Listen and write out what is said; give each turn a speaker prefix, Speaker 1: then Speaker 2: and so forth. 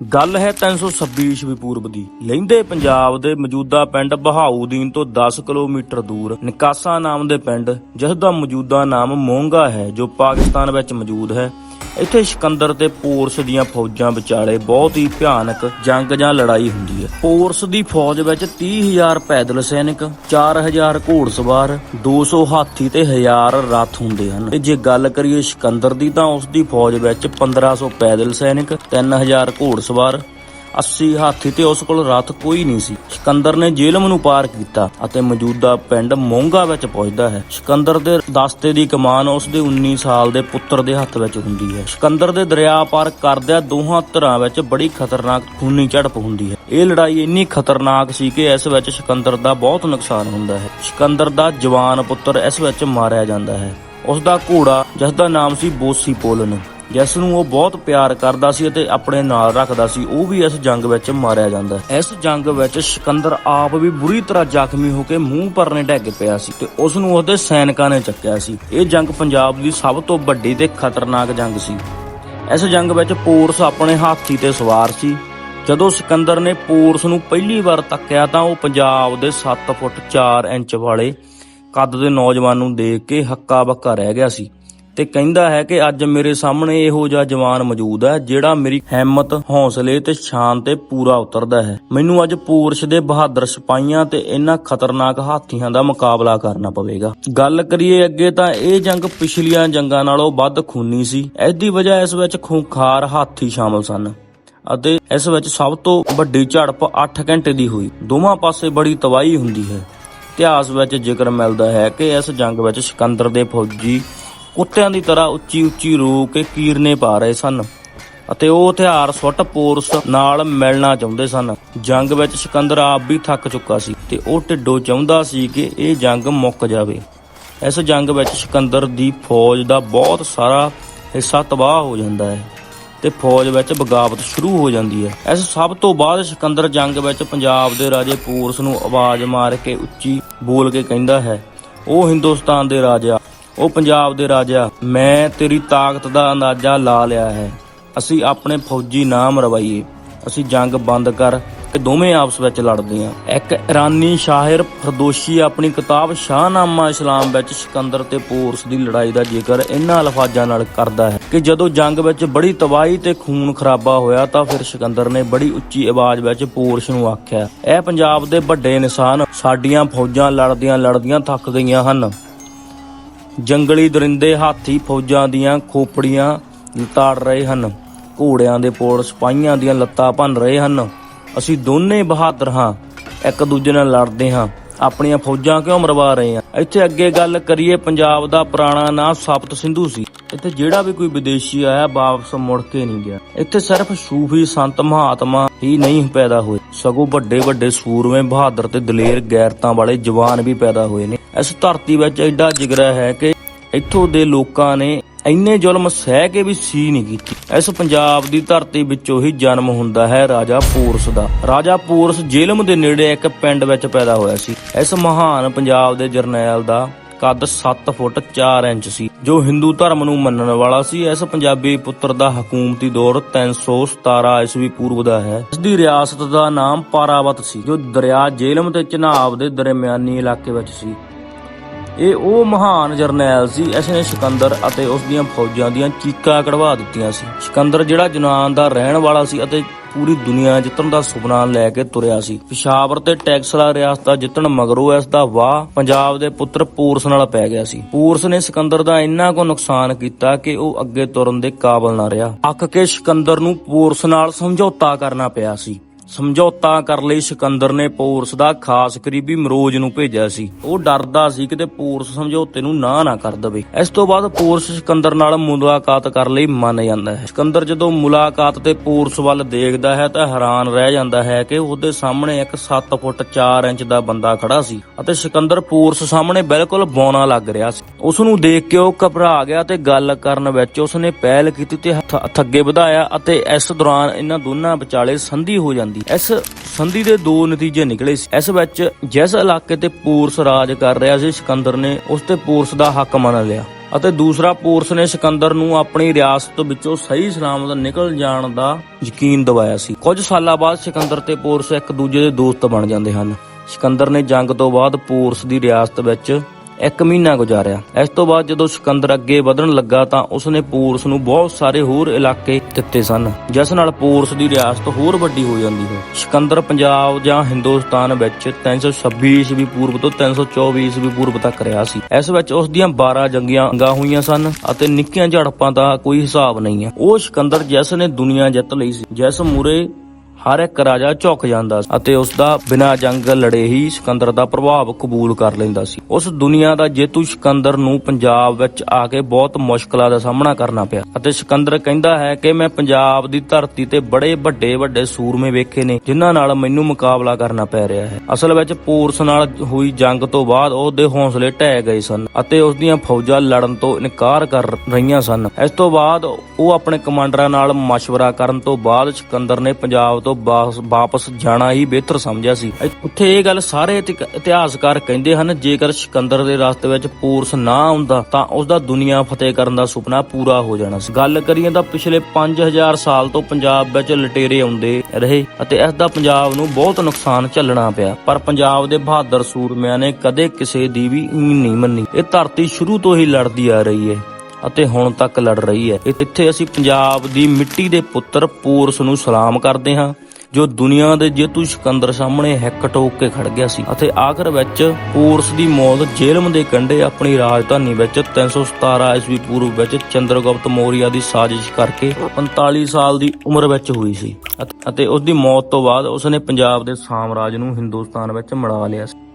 Speaker 1: ਗੱਲ ਹੈ 326 ਈਸਵੀ ਪੂਰਬ ਦੀ। ਲਹਿੰਦੇ ਪੰਜਾਬ ਦੇ ਮੌਜੂਦਾ ਪਿੰਡ ਬਹਾਊਦੀਨ ਤੋਂ 10 ਕਿਲੋਮੀਟਰ ਦੂਰ ਨਿਕਾਸਾ ਨਾਮ ਦੇ ਪਿੰਡ, ਜਿਸ ਦਾ ਮੌਜੂਦਾ ਨਾਮ ਮੋਂਗਾ ਹੈ, ਜੋ ਪਾਕਿਸਤਾਨ ਵਿੱਚ ਮੌਜੂਦ ਹੈ। ਇੱਥੇ ਸਿਕੰਦਰ ਤੇ ਪੋਰਸ ਦੀਆਂ ਫੌਜਾਂ ਵਿਚਾਲੇ ਬਹੁਤ ਹੀ ਭਿਆਨਕ ਜੰਗ ਜਾਂ ਲੜਾਈ ਹੁੰਦੀ ਹੈ। ਪੋਰਸ ਦੀ ਫੌਜ ਵਿੱਚ 30000 ਪੈਦਲ ਸੈਨਿਕ 4000 ਘੋੜਸਵਾਰ 200 ਹਾਥੀ ਤੇ 1000 ਰੱਥ ਹੁੰਦੇ ਹਨ। ਤੇ ਜੇ ਗੱਲ ਕਰੀਏ ਸਿਕੰਦਰ ਦੀ ਤਾਂ ਉਸ ਦੀ ਫੌਜ ਵਿੱਚ 1500 ਪੈਦਲ ਸੈਨਿਕ 3000 ਘੋੜਸਵਾਰ 80 ਹਾਥੀ ਤੇ ਉਸ ਕੋਲ ਰੱਥ ਕੋਈ ਨਹੀਂ ਸੀ। ਸਿਕੰਦਰ ਨੇ ਜੇਲਮ ਨੂੰ ਪਾਰ ਕੀਤਾ ਅਤੇ ਮੌਜੂਦਾ ਪਿੰਡ ਮੋਂਗਾ ਵਿੱਚ ਪਹੁੰਚਦਾ ਹੈ। ਸਿਕੰਦਰ ਦੇ ਦਸਤੇ ਦੀ ਕਮਾਨ ਉਸ ਦੇ 19 ਸਾਲ ਦੇ ਪੁੱਤਰ ਦੇ ਹੱਥ ਵਿੱਚ ਹੁੰਦੀ ਹੈ। ਸਿਕੰਦਰ ਦੇ ਦਰਿਆ ਪਾਰ ਕਰਦਿਆਂ ਦੋਹਾਂ ਧਿਰਾਂ ਵਿੱਚ ਬੜੀ ਖਤਰਨਾਕ ਖੂਨੀ ਝੜਪ ਹੁੰਦੀ ਹੈ। ਇਹ ਲੜਾਈ ਇੰਨੀ ਖਤਰਨਾਕ ਸੀ ਕਿ ਇਸ ਵਿੱਚ ਸਿਕੰਦਰ ਦਾ ਬਹੁਤ ਨੁਕਸਾਨ ਹੁੰਦਾ ਹੈ। ਸਿਕੰਦਰ ਦਾ ਜਵਾਨ ਪੁੱਤਰ ਇਸ ਵਿੱਚ ਮਾਰਿਆ ਜਾਂਦਾ ਹੈ। ਉਸ ਦਾ ਘੋੜਾ ਜਿਸ ਦਾ ਨਾਮ ਸੀ ਬੋਸੀ ਪੋਲਨ। ਜਿਸ ਨੂੰ ਉਹ ਬਹੁਤ ਪਿਆਰ ਕਰਦਾ ਸੀ ਅਤੇ ਆਪਣੇ ਨਾਲ ਰੱਖਦਾ ਸੀ। ਉਹ ਵੀ ਇਸ ਜੰਗ ਵਿੱਚ ਮਾਰਿਆ ਜਾਂਦਾ। ਇਸ ਜੰਗ ਵਿੱਚ ਸਿਕੰਦਰ ਆਪ ਵੀ ਬੁਰੀ ਤਰ੍ਹਾਂ ਜ਼ਖਮੀ ਹੋ ਕੇ ਮੂੰਹ ਪਰਨੇ ਡਿੱਗ ਪਿਆ ਸੀ ਤੇ ਉਸ ਨੂੰ ਉਹਦੇ ਸੈਨਿਕਾਂ ਨੇ ਚੱਕਿਆ ਸੀ। ਇਹ ਜੰਗ ਪੰਜਾਬ ਦੀ ਸਭ ਤੋਂ ਵੱਡੀ ਤੇ ਖਤਰਨਾਕ ਜੰਗ ਸੀ। ਇਸ ਜੰਗ ਵਿੱਚ ਪੋਰਸ ਆਪਣੇ ਹਾਥੀ ਤੇ ਸਵਾਰ ਸੀ। ਜਦੋਂ ਸਿਕੰਦਰ ਨੇ ਪੋਰਸ ਨੂੰ ਪਹਿਲੀ ਵਾਰ ਤੱਕਿਆ ਤਾਂ ਉਹ ਪੰਜਾਬ ਦੇ 7 ਫੁੱਟ 4 ਇੰਚ ਵਾਲੇ ਕੱਦ ਦੇ ਨੌਜਵਾਨ ਨੂੰ ਦੇਖ ਕੇ ਹੱਕਾ ਬੱਕਾ ਰਹਿ ਗਿਆ ਸੀ। ਤੇ ਕਹਿੰਦਾ ਹੈ ਕਿ ਅੱਜ ਮੇਰੇ ਸਾਹਮਣੇ ਇਹੋ ਜਿਹਾ ਜਵਾਨ ਮੌਜੂਦ ਹੈ, ਜਿਹੜਾ ਮੇਰੀ ਹਿੰਮਤ, ਹੌਸਲੇ ਤੇ ਸ਼ਾਨ ਤੇ ਪੂਰਾ ਉਤਰਦਾ ਹੈ। ਮੈਨੂੰ ਅੱਜ ਪੂਰਸ਼ ਦੇ ਬਹਾਦਰ ਸਿਪਾਹੀਆਂ ਤੇ ਇਹਨਾਂ ਖਤਰਨਾਕ ਹਾਥੀਆਂ ਦਾ ਮੁਕਾਬਲਾ ਕਰਨਾ ਪਵੇਗਾ। ਗੱਲ ਕਰੀਏ ਅੱਗੇ ਤਾਂ ਇਹ ਜੰਗ ਪਿਛਲੀਆਂ ਜੰਗਾਂ ਨਾਲੋਂ ਵੱਧ ਖੂਨੀ ਸੀ। ਇਸ ਦੀ ਵਜ੍ਹਾ ਇਸ ਵਿੱਚ ਖੂੰਖਾਰ ਹਾਥੀ ਸ਼ਾਮਲ ਸਨ ਅਤੇ ਇਸ ਵਿੱਚ ਸਭ ਤੋਂ ਵੱਡੀ ਝੜਪ 8 ਘੰਟੇ ਦੀ ਹੋਈ। ਦੋਵਾਂ ਪਾਸੇ ਬੜੀ ਤਬਾਹੀ ਹੁੰਦੀ ਹੈ। ਇਤਿਹਾਸ ਵਿੱਚ ਜ਼ਿਕਰ ਮਿਲਦਾ ਹੈ ਕਿ ਇਸ ਜੰਗ ਵਿੱਚ ਸਿਕੰਦਰ ਦੇ ਫੌਜੀ ਕੁੱਤਿਆਂ ਦੀ ਤਰ੍ਹਾਂ ਉੱਚੀ ਉੱਚੀ ਰੋ ਕੇ ਕੀਰਨੇ ਪਾ ਰਹੇ ਸਨ ਅਤੇ ਉਹ ਹਥਿਆਰ ਸੁੱਟ ਪੋਰਸ ਨਾਲ ਮਿਲਣਾ ਚਾਹੁੰਦੇ ਸਨ। ਜੰਗ ਵਿੱਚ ਸਿਕੰਦਰ ਆਪ ਵੀ ਥੱਕ ਚੁੱਕਾ ਸੀ ਤੇ ਉਹ ਢਿੱਡੋਂ ਚਾਹੁੰਦਾ ਸੀ ਕਿ ਇਹ ਜੰਗ ਮੁੱਕ ਜਾਵੇ। ਇਸ ਜੰਗ ਵਿੱਚ ਸਿਕੰਦਰ ਦੀ ਫੌਜ ਦਾ ਬਹੁਤ ਸਾਰਾ ਹਿੱਸਾ ਤਬਾਹ ਹੋ ਜਾਂਦਾ ਹੈ ਤੇ ਫੌਜ ਵਿੱਚ ਬਗਾਵਤ ਸ਼ੁਰੂ ਹੋ ਜਾਂਦੀ ਹੈ। ਇਸ ਸਭ ਤੋਂ ਬਾਅਦ ਸਿਕੰਦਰ ਜੰਗ ਵਿੱਚ ਪੰਜਾਬ ਦੇ ਰਾਜੇ ਪੂਰਸ ਨੂੰ ਆਵਾਜ਼ ਮਾਰ ਕੇ ਉੱਚੀ ਬੋਲ ਕੇ ਕਹਿੰਦਾ ਹੈ, ਉਹ ਹਿੰਦੁਸਤਾਨ ਦੇ ਰਾਜਾ ਉਹ ਪੰਜਾਬ ਦੇ ਰਾਜਾ, ਮੈਂ ਤੇਰੀ ਤਾਕਤ ਦਾ ਅੰਦਾਜ਼ਾ ਲਾ ਲਿਆ ਹੈ। ਅਸੀਂ ਆਪਣੇ ਫੌਜੀ ਨਾ ਮਰਵਾਈਏ ਅਸੀਂ ਜੰਗ ਬੰਦ ਕਰ ਕੇ ਦੋਵੇਂ ਆਪਸ ਵਿੱਚ ਲੜਦੇ ਹਾਂ। ਇੱਕ ਇਰਾਨੀ ਸ਼ਾਇਰ ਫਰਦੋਸ਼ੀ ਆਪਣੀ ਕਿਤਾਬ ਸ਼ਾਹਨਾਮਾ ਇਸਲਾਮ ਵਿੱਚ ਸਿਕੰਦਰ ਤੇ ਪੋਰਸ ਦੀ ਲੜਾਈ ਦਾ ਜ਼ਿਕਰ ਇਹਨਾਂ ਅਲਫਾਜ਼ਾਂ ਨਾਲ ਕਰਦਾ ਹੈ ਕਿ ਜਦੋਂ ਜੰਗ ਵਿੱਚ ਬੜੀ ਤਬਾਹੀ ਤੇ ਖੂਨ ਖਰਾਬਾ ਹੋਇਆ ਤਾਂ ਫਿਰ ਸਿਕੰਦਰ ਨੇ ਬੜੀ ਉੱਚੀ ਆਵਾਜ਼ ਵਿੱਚ ਪੋਰਸ ਨੂੰ ਆਖਿਆ, ਇਹ ਪੰਜਾਬ ਦੇ ਵੱਡੇ ਨਿਸ਼ਾਨ ਸਾਡੀਆਂ ਫੌਜਾਂ ਲੜਦੀਆਂ ਲੜਦੀਆਂ ਥੱਕ ਗਈਆਂ ਹਨ। ਜੰਗਲੀ ਦਰਿੰਦੇ ਹਾਥੀ ਫੌਜਾਂ ਦੀਆਂ ਖੋਪੜੀਆਂ ਲਤਾੜ ਰਹੇ ਹਨ। ਘੋੜਿਆਂ ਦੇ ਪੋੜ ਸਿਪਾਹੀਆਂ ਦੀਆਂ ਲੱਤਾਂ ਭੰਨ ਰਹੇ ਹਨ। ਅਸੀਂ ਦੋਨੇ ਬਹਾਦਰ ਹਾਂ, ਇੱਕ ਦੂਜੇ ਨਾਲ ਲੜਦੇ ਹਾਂ। ਆਪਣੀਆਂ ਫੌਜਾਂ ਕਿਉਂ ਮਰਵਾ ਰਹੇ ਹਾਂ ਇੱਥੇ ਅੱਗੇ ਗੱਲ ਕਰੀਏ, ਪੰਜਾਬ ਦਾ ਪੁਰਾਣਾ ਨਾਂ ਸਪਤ ਸਿੰਧੂ ਸੀ। ਇੱਥੇ ਜਿਹੜਾ ਵੀ ਕੋਈ ਵਿਦੇਸ਼ੀ ਆਇਆ, ਵਾਪਸ ਮੁੜ ਕੇ ਨਹੀਂ ਗਿਆ। ਇੱਥੇ ਸਿਰਫ ਸੂਫੀ ਸੰਤ ਮਹਾਤਮਾ ਹੀ ਨਹੀਂ ਪੈਦਾ ਹੋਏ। ਸਗੋਂ ਵੱਡੇ ਵੱਡੇ ਸੂਰਮੇ ਬਹਾਦਰ ਤੇ ਦਲੇਰ ਗੈਰਤਾਂ ਵਾਲੇ ਜਵਾਨ ਵੀ ਪੈਦਾ ਹੋਏ ਨੇ। ਇਸ ਧਰਤੀ ਵਿੱਚ ਐਡਾ ਜਿਗਰਾ ਹੈ ਕਿ ਇੱਥੋਂ ਦੇ ਲੋਕਾਂ ਨੇ ਇੰਨੇ ਜ਼ੁਲਮ ਸਹਿ ਕੇ ਵੀ ਸੀ ਨਹੀਂ ਕੀਤੀ। ਇਸ ਪੰਜਾਬ ਦੀ ਧਰਤੀ ਵਿੱਚੋਂ ਹੀ ਜਨਮ ਹੁੰਦਾ ਹੈ ਰਾਜਾ ਪੂਰਸ ਦਾ। ਰਾਜਾ ਪੂਰਸ ਜੇਲਮ ਦੇ ਨੇੜੇ ਇੱਕ ਪਿੰਡ ਵਿੱਚ ਪੈਦਾ ਹੋਇਆ ਸੀ। ਇਸ ਮਹਾਨ ਪੰਜਾਬ ਦੇ ਜਰਨੈਲ ਦਾ ਕੱਦ 7 ਫੁੱਟ 4 ਇੰਚ ਸੀ, ਜੋ ਹਿੰਦੂ ਧਰਮ ਨੂੰ ਮੰਨਣ ਵਾਲਾ ਸੀ। ਇਸ ਪੰਜਾਬੀ ਪੁੱਤਰ ਦਾ ਹਕੂਮਤੀ ਦੌਰ 317 ਈਸਵੀ ਪੂਰਬ ਦਾ ਹੈ। ਇਸ ਦੀ ਰਿਆਸਤ ਦਾ ਨਾਮ ਪਾਰਾਵਤ ਸੀ, ਜੋ ਦਰਿਆ ਜੇਲਮ ਤੇ ਚਨਾਬ ਦੇ ਦਰਮਿਆਨੀ ਇਲਾਕੇ ਵਿੱਚ ਸੀ। ਇਹ ਉਹ ਮਹਾਨ ਜਰਨੈਲ ਸੀ ਇਸ ਨੇ ਸਿਕੰਦਰ ਅਤੇ ਉਸ ਦੀਆਂ ਫੌਜਾਂ ਦੀਆਂ ਚੀਕਾਂ ਕਢਵਾ ਦਿੱਤੀਆਂ ਸੀ। ਸਿਕੰਦਰ ਜਿਹੜਾ ਜਨਾਨ ਦਾ ਰਹਿਣ ਵਾਲਾ ਸੀ ਅਤੇ ਪੂਰੀ ਦੁਨੀਆ ਜਿੱਤਣ ਦਾ ਸੁਪਨਾ ਲੈ ਕੇ ਤੁਰਿਆ ਸੀ। ਪਿਸ਼ਾਵਰ ਤੇ ਟੈਕਸਲਾ ਰਿਆਸਤਾਂ ਜਿੱਤਣ ਮਗਰੋਂ ਇਸ ਦਾ ਵਾਹ ਪੰਜਾਬ ਦੇ ਪੁੱਤਰ ਪੂਰਸ ਨਾਲ ਪੈ ਗਿਆ ਸੀ। ਪੂਰਸ ਨੇ ਸਿਕੰਦਰ ਦਾ ਇੰਨਾ ਕੋ ਨੁਕਸਾਨ ਕੀਤਾ ਕਿ ਉਹ ਅੱਗੇ ਤੁਰਨ ਦੇ ਕਾਬਲ ਨਾ ਰਿਹਾ। ਅੱਕ ਕੇ ਸਿਕੰਦਰ ਨੂੰ ਪੂਰਸ ਨਾਲ ਸਮਝੌਤਾ ਕਰਨਾ ਪਿਆ ਸੀ। ਸਮਝੌਤਾ ਕਰ ਲਈ ਸਿਕੰਦਰ ਨੇ, ਪੋਰਸ ਦਾ ਖਾਸ ਕਰੀਬੀ ਮਰੋਜ ਨੂੰ ਭੇਜਿਆ ਸੀ। ਉਹ ਡਰਦਾ ਸੀ ਕਿਤੇ ਪੋਰਸ ਸਮਝੌਤੇ ਨੂੰ ਨਾ ਨਾ ਕਰ ਦਵੇ। ਇਸ ਤੋਂ ਬਾਅਦ ਪੋਰਸ ਸਿਕੰਦਰ ਨਾਲ ਮੁਲਾਕਾਤ ਕਰ ਲਈ ਮੰਨ ਜਾਂਦਾ ਹੈ। ਸਿਕੰਦਰ ਜਦੋਂ ਮੁਲਾਕਾਤ ਤੇ ਪੋਰਸ ਵੱਲ ਦੇਖਦਾ ਹੈ ਤਾਂ ਹੈਰਾਨ ਰਹਿ ਜਾਂਦਾ ਹੈ ਕਿ ਉਹਦੇ ਸਾਹਮਣੇ ਇੱਕ 7 ਫੁੱਟ 4 ਇੰਚ ਦਾ ਬੰਦਾ ਖੜਾ ਸੀ ਅਤੇ ਸਿਕੰਦਰ ਪੋਰਸ ਸਾਹਮਣੇ ਬਿਲਕੁਲ ਬੌਣਾ ਲੱਗ ਰਿਹਾ ਸੀ। ਉਸ ਨੂੰ ਦੇਖ ਕੇ ਉਹ ਘਬਰਾ ਗਿਆ ਤੇ ਗੱਲ ਕਰਨ ਵਿੱਚ ਉਸਨੇ ਪਹਿਲ ਕੀਤੀ ਤੇ ਹੱਥ ਹੱਥ ਅੱਗੇ ਵਧਾਇਆ ਅਤੇ ਇਸ ਦੌਰਾਨ ਇਹਨਾਂ ਦੋਨਾਂ ਵਿਚਾਲੇ ਸੰਧੀ ਹੋ ਜਾਂਦੀ ਇਸ ਸੰਧੀ ਦੇ ਦੋ ਨਤੀਜੇ ਨਿਕਲੇ ਸੀ। ਇਸ ਵਿੱਚ ਜਿਸ ਇਲਾਕੇ ਤੇ ਪੂਰਸ ਰਾਜ ਕਰ ਰਿਹਾ ਸੀ, ਸਿਕੰਦਰ ਨੇ, ਉਸ ਤੇ ਪੂਰਸ ਦਾ ਹੱਕ ਮੰਨ ਲਿਆ ਅਤੇ ਦੂਸਰਾ ਪੋਰਸ ਨੇ ਸਿਕੰਦਰ ਨੂੰ ਆਪਣੀ ਰਿਆਸਤ ਵਿੱਚੋਂ ਸਹੀ ਸਲਾਮਤ ਨਿਕਲ ਜਾਣ ਦਾ ਯਕੀਨ ਦਿਵਾਇਆ ਸੀ। ਕੁਝ ਸਾਲਾਂ ਬਾਅਦ ਸਿਕੰਦਰ ਤੇ ਪੋਰਸ ਇੱਕ ਦੂਜੇ ਦੇ ਦੋਸਤ ਬਣ ਜਾਂਦੇ ਹਨ। ਸਿਕੰਦਰ ਨੇ ਜੰਗ ਤੋਂ ਬਾਅਦ ਪੋਰਸ ਦੀ ਰਿਆਸਤ ਵਿੱਚ ਇੱਕ ਮਹੀਨਾ ਗੁਜ਼ਾਰਿਆ। ਇਸ ਤੋਂ ਬਾਅਦ ਜਦੋਂ ਸਿਕੰਦਰ ਅੱਗੇ ਵਧਣ ਲੱਗਾ ਤਾਂ ਉਸਨੇ ਪੋਰਸ ਨੂੰ ਬਹੁਤ ਸਾਰੇ ਹੋਰ ਇਲਾਕੇ ਦਿੱਤੇ ਸਨ, ਜਿਸ ਨਾਲ ਪੋਰਸ ਦੀ ਰਿਆਸਤ ਹੋਰ ਵੱਡੀ ਹੋ ਜਾਂਦੀ ਹੈ। ਸਿਕੰਦਰ ਪੰਜਾਬ ਜਾਂ ਹਿੰਦੁਸਤਾਨ ਵਿੱਚ 326 ਈਸਵੀ ਪੂਰਬ ਤੋਂ 324 ਈਸਵੀ ਪੂਰਬ ਤੱਕ ਰਿਹਾ ਸੀ। ਇਸ ਵਿੱਚ ਉਸ ਦੀਆਂ 12 ਜੰਗੀਆਂ ਅੰਗਾ ਹੋਈਆਂ ਸਨ ਅਤੇ ਨਿੱਕੀਆਂ ਝੜਪਾਂ ਦਾ ਕੋਈ ਹਿਸਾਬ ਨਹੀਂ ਹੈ। ਉਹ ਸਿਕੰਦਰ ਜਿਸ ਨੇ ਦੁਨੀਆ ਜਿੱਤ ਲਈ ਸੀ, ਜਿਸ ਮੂਰੇ ਹਰ ਇੱਕ ਰਾਜਾ ਝੁਕ ਜਾਂਦਾ ਸੀ ਅਤੇ ਉਸ ਦਾ ਬਿਨਾਂ ਜੰਗ ਲੜੇ ਹੀ ਸਿਕੰਦਰ ਦਾ ਪ੍ਰਭਾਵ ਕਬੂਲ ਕਰ ਲੈਂਦਾ ਸੀ ਉਸ ਦੁਨੀਆ ਦਾ ਜੇਤੂ ਸਿਕੰਦਰ ਨੂੰ ਪੰਜਾਬ ਵਿੱਚ ਆ ਕੇ ਬਹੁਤ ਮੁਸ਼ਕਲਾਂ ਦਾ ਸਾਹਮਣਾ ਕਰਨਾ ਪਿਆ ਅਤੇ ਸਿਕੰਦਰ ਕਹਿੰਦਾ ਹੈ ਕਿ ਮੈਂ ਪੰਜਾਬ ਦੀ ਧਰਤੀ ਤੇ ਬੜੇ ਵੱਡੇ ਵੱਡੇ ਸੂਰਮੇ ਵੇਖੇ ਨੇ ਜਿਨ੍ਹਾਂ ਨਾਲ ਮੈਨੂੰ ਮੁਕਾਬਲਾ ਕਰਨਾ ਪੈ ਰਿਹਾ ਹੈ ਅਸਲ ਵਿੱਚ ਪੋਰਸ ਨਾਲ ਹੋਈ ਜੰਗ ਤੋਂ ਬਾਅਦ ਉਸ ਦੇ ਹੌਸਲੇ ਢਹਿ ਗਏ ਸਨ ਅਤੇ ਉਸ ਦੀਆਂ ਫੌਜਾਂ ਲੜਨ ਤੋਂ ਇਨਕਾਰ ਕਰ ਰਹੀਆਂ ਸਨ ਇਸ ਤੋਂ ਬਾਅਦ ਉਹ ਆਪਣੇ ਕਮਾਂਡਰਾਂ ਨਾਲ مشورہ ਕਰਨ ਤੋਂ ਬਾਅਦ ਸਿਕੰਦਰ ਨੇ ਪੰਜਾਬ ਤੋਂ ਵਾਪਸ ਜਾਣਾ ਹੀ ਬਿਹਤਰ ਸਮਝਿਆ ਸੀ। ਉੱਥੇ ਇਹ ਗੱਲ ਸਾਰੇ ਇਤਿਹਾਸਕਾਰ ਕਹਿੰਦੇ ਹਨ, ਜੇਕਰ ਸਿਕੰਦਰ ਦੇ ਰਸਤੇ ਵਿੱਚ ਪੋਰਸ ਨਾ ਆਉਂਦਾ, ਤਾਂ ਉਸ ਦਾ ਦੁਨੀਆ ਫਤਿਹ ਕਰਨ ਦਾ ਸੁਪਨਾ ਪੂਰਾ ਹੋ ਜਾਣਾ ਸੀ। ਗੱਲ ਕਰੀਏ ਤਾਂ ਪਿਛਲੇ 5000 ਸਾਲ ਤੋਂ ਪੰਜਾਬ ਵਿੱਚ ਲਟੇਰੇ ਆਉਂਦੇ ਰਹੇ ਅਤੇ ਇਸ ਦਾ ਪੰਜਾਬ ਨੂੰ ਬਹੁਤ ਨੁਕਸਾਨ ਝੱਲਣਾ ਪਿਆ। ਪਰ ਪੰਜਾਬ ਦੇ ਬਹਾਦਰ ਸੂਰਮਿਆਂ ਨੇ ਕਦੇ ਕਿਸੇ ਦੀ ਵੀ ਈਨ ਨਹੀਂ ਮੰਨੀ। ਇਹ ਧਰਤੀ ਸ਼ੁਰੂ ਤੋਂ ਹੀ ਲੜਦੀ ਆ ਰਹੀ ਹੈ। ਅਤੇ ਹੁਣ ਤੱਕ ਲੜ ਰਹੀ ਹੈ। ਇੱਥੇ ਅਸੀਂ ਪੰਜਾਬ ਦੀ ਮਿੱਟੀ ਦੇ ਪੁੱਤਰ ਪੋਰਸ ਨੂੰ ਸਲਾਮ ਕਰਦੇ ਹਾਂ, ਜੋ ਦੁਨੀਆ ਦੇ ਜੇਤੂ ਸਿਕੰਦਰ ਸਾਹਮਣੇ ਹਿੱਕ ਠੋਕ ਕੇ ਖੜ ਗਿਆ ਸੀ। ਅਤੇ ਆਖਰ ਵਿੱਚ ਪੋਰਸ ਦੀ ਮੌਤ ਜੇਲਮ ਦੇ ਕੰਢੇ ਆਪਣੀ ਰਾਜਧਾਨੀ ਵਿੱਚ 317 ਈਸਵੀ ਪੂਰਵ ਵਿੱਚ ਚੰਦਰਗੁਪਤ ਮੌਰੀਆ ਦੀ ਸਾਜ਼ਿਸ਼ ਕਰਕੇ 45 ਸਾਲ ਦੀ ਉਮਰ ਵਿੱਚ ਹੋਈ ਸੀ। ਅਤੇ- ਅਤੇ ਉਸ ਦੀ ਮੌਤ ਤੋਂ ਬਾਅਦ ਉਸਨੇ ਪੰਜਾਬ ਦੇ ਸਾਮਰਾਜ ਨੂੰ ਹਿੰਦੁਸਤਾਨ ਵਿੱਚ ਮਿਲਾ ਲਿਆ ਸੀ।